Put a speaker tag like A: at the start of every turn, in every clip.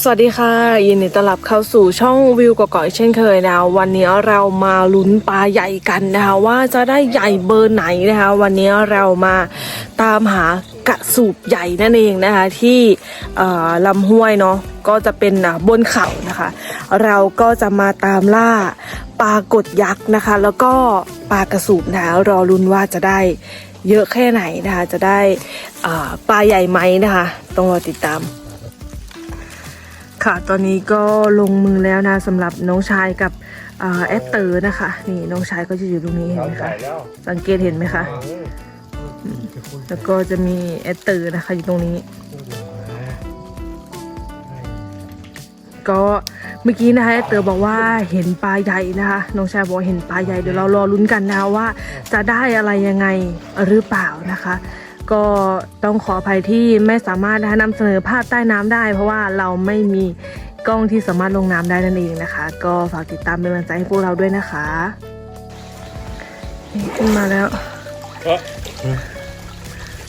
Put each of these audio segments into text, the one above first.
A: สวัสดีค่ะ ยินดีต้อนรับเข้าสู่ช่องวิวกก่อยเช่นเคยนะวันนี้เรามาลุ้นปลาใหญ่กันนะคะว่าจะได้ใหญ่เบอร์ไหนนะคะ วันนี้เรามาตามหากระสูบใหญ่นั่นเองนะคะ ที่ลำห้วยเนาะก็จะเป็นบนเขานะคะ เราก็จะมาตามล่าปลากดยักษ์นะคะ แล้วก็ปลากระสูบนะะรอลุ้นว่าจะได้ เยอะแค่ไหนนะคะ จะได้อ่าปลาใหญ่ไหมนะคะ ต้องรอติดตาม ค่ะตอนนี้ก็ลงมือแล้วนะสำหรับน้องชายกับเอ่อแอดเตอร์นะคะ นี่น้องชายก็จะอยู่ตรงนี้เห็นไหม
B: ใหญ่
A: คะ
B: แล้ว
A: สังเกตเห็นไหมคะแล้วก็จะมีแอดเตอร์นะคะอยู่ตรงนี้ ก็เมื่อกี้นะคะแอดเตอร์บอกว่าเห็นปลาใหญ่นะคะน้องชายบอกว่าเห็นปลาใหญ่เดี๋ยวเรารอลุ้นกันนะคะว่า จะได้อะไรยังไงหรือเปล่านะคะ ก็ต้องขออภัยที่ไม่สามารถนะคะนำเสนอภาพใต้น้ำได้ เพราะว่าเราไม่มีกล้องที่สามารถลงน้ำได้นั่นเองนะคะ ก็ฝากติดตามเป็นกำลังใจให้พวกเราด้วยนะคะนี่ขึ้นมาแล้ว
B: เอ้อ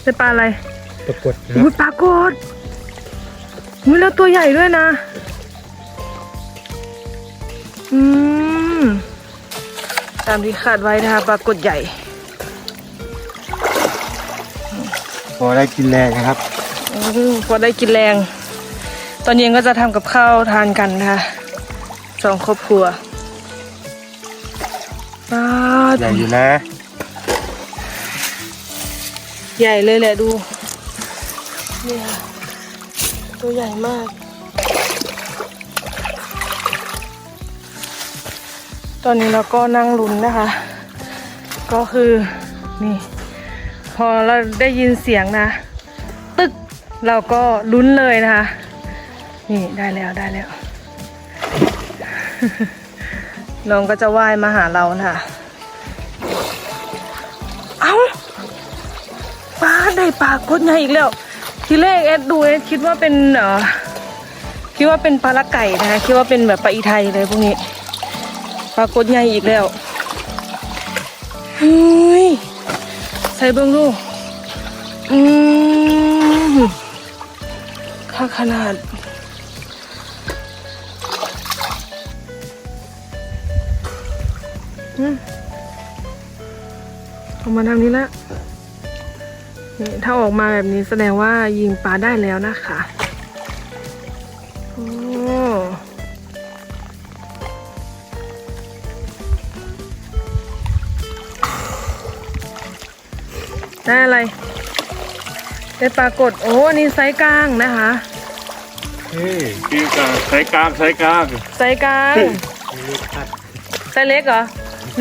A: ได้ปลาอะไร
B: ปรากฏนะ
A: อุ้ยปลากดอุ้ยแล้วตัวใหญ่ด้วยนะ อืม ตามที่คาดไว้นะคะปลากดใหญ่
B: พอได้กินแรงนะครับ
A: อืมพอได้กินแรง ตอนเย็นก็จะทำกับข้าวทานกันนะคะสองครอบครัวปลา
B: ใหญ่อยู่นะ
A: ใหญ่เลยแหละดูเนี่ยตัวใหญ่มาก ตอนนี้เราก็นั่งลุ้นนะคะ ก็คือนี่ พอเราได้ยินเสียงนะ ตึกเราก็ลุ้นเลยนะคะ นี่ได้แล้วได้แล้ว น้องก็จะว่ายมาหาเรานะคะเอ้าปลาได้ปลากดใหญ่อีกแล้ว ทีแรกเอ็ดดูเอ็ดคิดว่าเป็นเออคิดว่าเป็นปลาละไก่นะคะ คิดว่าเป็นแบบปลาอีไทยเลยพวกนี้ ปลากดใหญ่อีกแล้วเฮ้ยใส่เบิ้งดูกอืมค่าขนาดอืมออกมาทางนี้แล้วนี่ถ้าออกมาแบบนี้แสดงว่ายิงปลาได้แล้วนะคะ ได้อะไร ได้ปลากดโอ้อันนี่ไซส์กลางนะคะ
B: เฮ้ยกินกลางสายกลางสายกลาง
A: ไซส์กลางไซส์เล็กเหรอ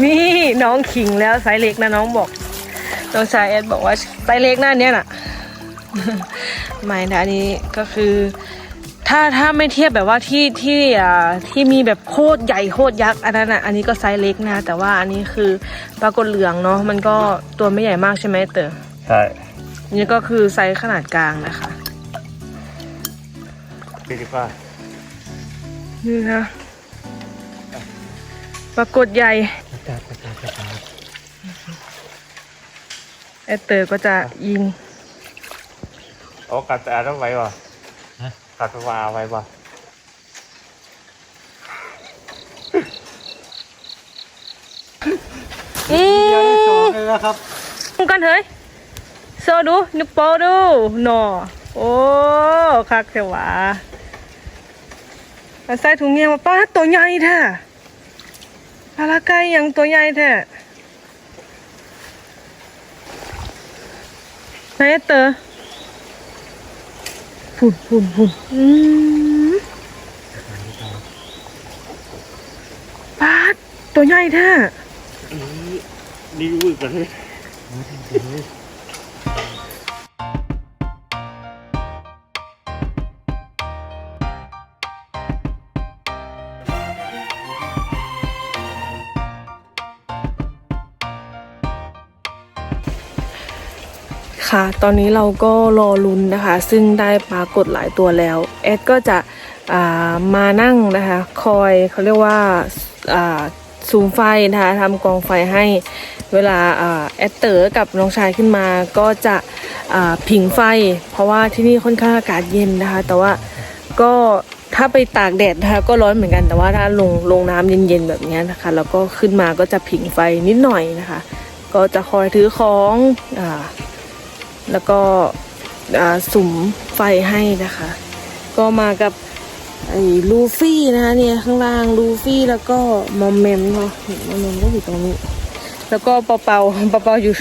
A: นี่น้องขิงแล้วไซส์เล็กนะน้องบอก น้องชายแอดบอกว่าไซส์เล็กหน้าเนี้ยน่ะ ไม่นะอันนี้ก็คือ ถ้าถ้าไม่เทียบแบบว่าที่ที่อ่าที่มีแบบโคตรใหญ่โคตรยักษ์อันนั้นอะอันนี้ก็ไซส์เล็กนะแต่ว่าอันนี้คือปลากดเหลืองเนาะมันก็ตัวไม่ใหญ่มากใช่ไหมเต๋อ
B: ใช่
A: นี่ก็คือไซส์ขนาดกลางนะคะ
B: กินดีกว่า
A: นี่นะปรากฏใหญ่
B: ประกาศประกาศประกาศ
A: แอดเตอร์ก็จะยิง
B: เอากัดแต่ต้องไว้ป่ะ กัดวาไว้ป่ะ
A: อื
B: สอง
A: ม
B: เลยนะครับ
A: กันเฮ้ยโซดูนิวโปดูหนอโอ้คักเถอะวะเอาใส่ถุงเงียมาป้าตัวใหญ่แท้ปลาละไก่ยังตัวใหญ่แท้ไหนแอดเตอร์ ฝุ่นฝุ่นฝุ่นอืมป้าดตัวใหญ่แท้
B: นี่วืดกันเลย
A: คะ ตอนนี้เราก็รอลุ้นนะคะ ซึ่งได้ปรากฏหลายตัวแล้ว แอดก็จะามานั่งนะคะ คอยเขาเรียกว่าอ่าสูงไฟนะคะทำกองไฟให้เวลาแอดเตอร์กับน้องชายขึ้นมาก็จะผิงไฟ เพราะว่าที่นี่ค่อนข้างอากาศเย็นนะคะ แต่ว่าก็ถ้าไปตากแดดนะคะก็ร้อนเหมือนกันแต่ว่าถ้าลงลงน้ำเย็นๆแบบนี้นะคะ แล้วก็ขึ้นมาก็จะผิงไฟนิดหน่อยนะคะ ก็จะคอยถือของอ่า แล้วก็อ่าสุมไฟให้นะคะ ก็มากับไอ้ลูฟี่นะคะเนี่ยข้างล่างลูฟี่แล้วก็มอมเมมเนาะมอมเมมก็อยู่ตรงนี้ แล้วก็เปาเปาเปาเปาอยู่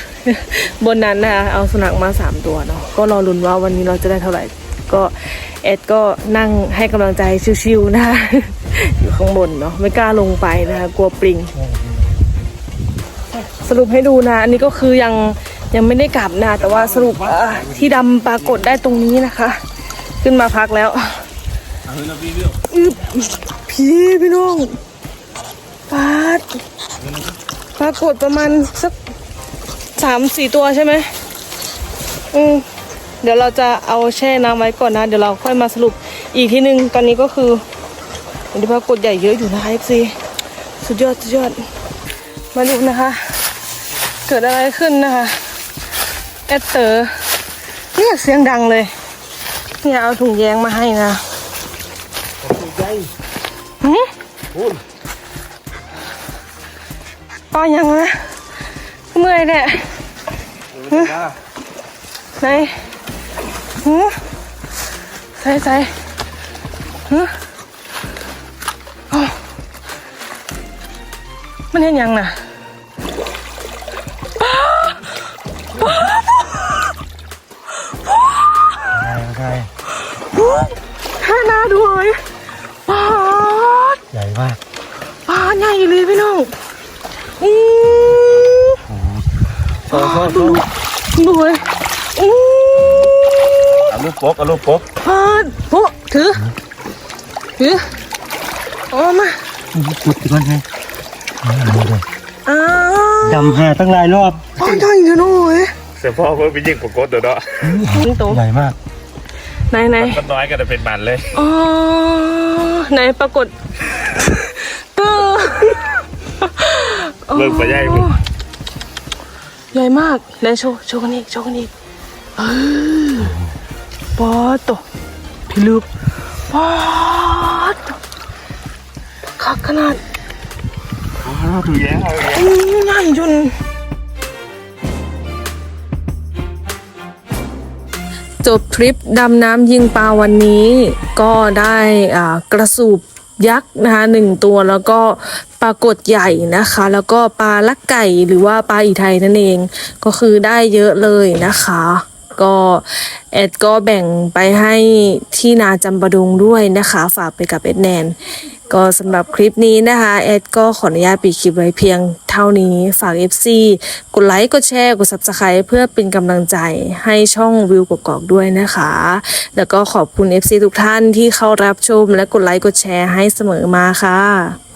A: บนนั้นนะคะเอาสุนัขมาสามตัวเนาะก็รอลุ้นว่าวันนี้เราจะได้เท่าไหร่ ก็เอ็ดก็นั่งให้กำลังใจชิวๆนะคะอยู่ข้างบนเนาะไม่กล้าลงไปนะคะกลัวปลิง สรุปให้ดูนะ อันนี้ก็คือยัง ยังไม่ได้กลับนะแต่ว่าสรุปที่ดำปรากฏได้ตรงนี้นะคะ ขึ้นมาพักแล้วอึบพี่พี่น้องปาดปรากฏประมาณสักสามสี่ตัวใช่ไหมอืมเดี๋ยวเราจะเอาแช่น้ำไว้ก่อนนะ เดี๋ยวเราค่อยมาสรุปอีกทีหนึ่งตอนนี้ก็คืออันนี้ปรากฏใหญ่เยอะอยู่นะคะ FC สุดยอดสุดยอดมาดูนะคะ เกิดอะไรขึ้นนะคะ แอดเตอร์เรียกเสียงดังเลยเนี่ยเอาถุงแยงมาให้นะหืมปอยังนะเมื่อยเนี่ยหึไหนหืมใส่ใส่หืมอ๋อมันเห็นยังน่ะ
B: มาก
A: ปาดใหญ่เลยพี่น้องอู้
B: โซ่โซ่โซ่
A: ดูเลยอู้
B: เอาลูกป๊กเอาลูกป๊ก
A: ปาดโอ้ถือถือเออกมา
C: ขุดกันไง
A: อ้าว
C: ดำหาตั้งหลายรอบ
A: ปาดใหญ่เลยน้องเอ้ย
B: เสียพ่อเพิ่งไปยิงปกดเดี๋ยวเนาะ
A: นี่โต
C: ใหญ่มาก
A: ไหนไหน
B: มันน้อยกันจะเป็นมันเลย
A: อ๋อ ไหนปรากฏ เออ
B: เบิ่งไปใหญ่เบิ่ง
A: ใหญ่มากไหนโชว์โชว์กันอีกโชว์กันอีกเออปอดโตพี่ลึกปอดโตคักขนาด
B: ถูกแย่เอาแย่
A: อืมใหญ่จนจบทริปดำน้ำยิงปลาวันนี้ ก็ได้อ่ากระสูบ ยักษ์นะคะหนึ่งตัวแล้วก็ปลากดใหญ่นะคะ แล้วก็ปลาลักไก่หรือว่าปลาอีไทยนั่นเอง ก็คือได้เยอะเลยนะคะ ก็แอดก็แบ่งไปให้ที่นาจำปะดงด้วยนะคะ ฝากไปกับเอ็ดแนนก็สำหรับคลิปนี้นะคะแอดก็ขออนุญาตปิดคลิปไว้เพียงเท่านี้ฝาก FC กดไลค์กดแชร์กด Subscribe เพื่อเป็นกำลังใจให้ช่องวิวกกอกด้วยนะคะ แล้วก็ขอบคุณ FC ทุกท่านที่เข้ารับชมและกดไลค์กดแชร์ให้เสมอมาค่ะ